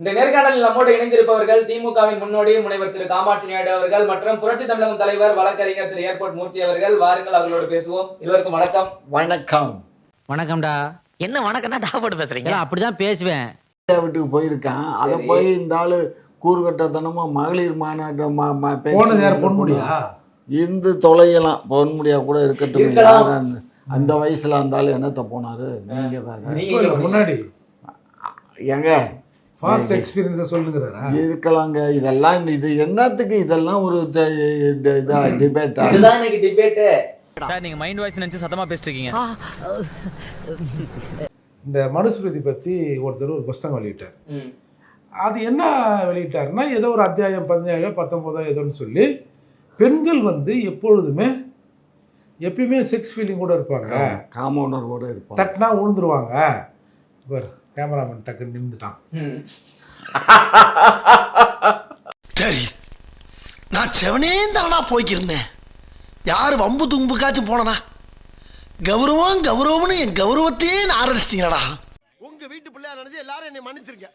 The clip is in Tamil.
இந்த நேர்காணலில் நம்மோடு இணைந்திருப்பவர்கள் திமுகவின் முன்னோடி முனைவர் திரு காமாட்சி நாயுடு அவர்கள் மற்றும் புரட்சி தமிழகம் தலைவர் வழக்கறிஞர் திரு ஏர்போர்ட் மூர்த்தி அவர்கள். வாருங்கள் அவர்களோடு பேசுவோம். இருவருக்கும் வணக்கம். வணக்கம். வணக்கம்டா. என்ன வணக்கம் தான் போட்டு பேசுறீங்க? ஏன் அப்படிதான் பேசுவேன். வீட்டுக்கு போயிருக்கான். அதை. போய் இந்த ஆளு கூறுகட்டத்தனமும் மகளிர் மாநாட்டு ம- ம- பேச்சு போனது யார் பொன்முடியா? இந்து தொலையலாம் பொன்முடியா கூட இருக்கட்டும். அந்த- வயசுல இருந்தாலும் என்னத்த போனாரு? நீங்க முன்னாடி. எங்க ஃபாஸ்ட் எக்ஸ்பீரியன்ஸ் சொல்லுங்கிறாரா இருக்கலாங்க. இதெல்லாம் இந்த- இது என்னத்துக்கு இதெல்லாம் ஒரு த- இது- இதா டிபேட்டா இதுதான் டிபேட்டு சார் நீங்க மைண்ட் வாய்ஸ் நினைச்சு சத்தமா பேசிட்டு இருக்கீங்க இந்த மனுஸ்மிருதி பத்தி ஒருத்தர் ஒரு புஸ்தகம் வெளியிட்டார். அது என்ன வெளியிட்டாருன்னா ஏதோ ஒரு அத்தியாயம் பதினேழு பத்தொன்பதோ ஏதோன்னு சொல்லி பெண்கள் வந்து எப்பொழுதுமே எப்பயுமே செக்ஸ் ஃபீலிங் கூட இருப்பாங்க. காமௌண்டர் கூட இருப்பான் தட்டினா உழுந்துருவாங்க. இவர் கேமராமேன் டக்குன்னு நின்றுட்டான் சரி நான் செவனே தானா போய்க்கிருந்தேன். யார் வம்பு தும்புக்காச்சும் போனனா? கௌரவம் கௌரவம்னு என் கௌரவத்தையே ஆரம்பிச்சிட்டீங்களா உங்க வீட்டு பிள்ளையா நினைச்சு எல்லாரும் என்னை மன்னிச்சிருக்க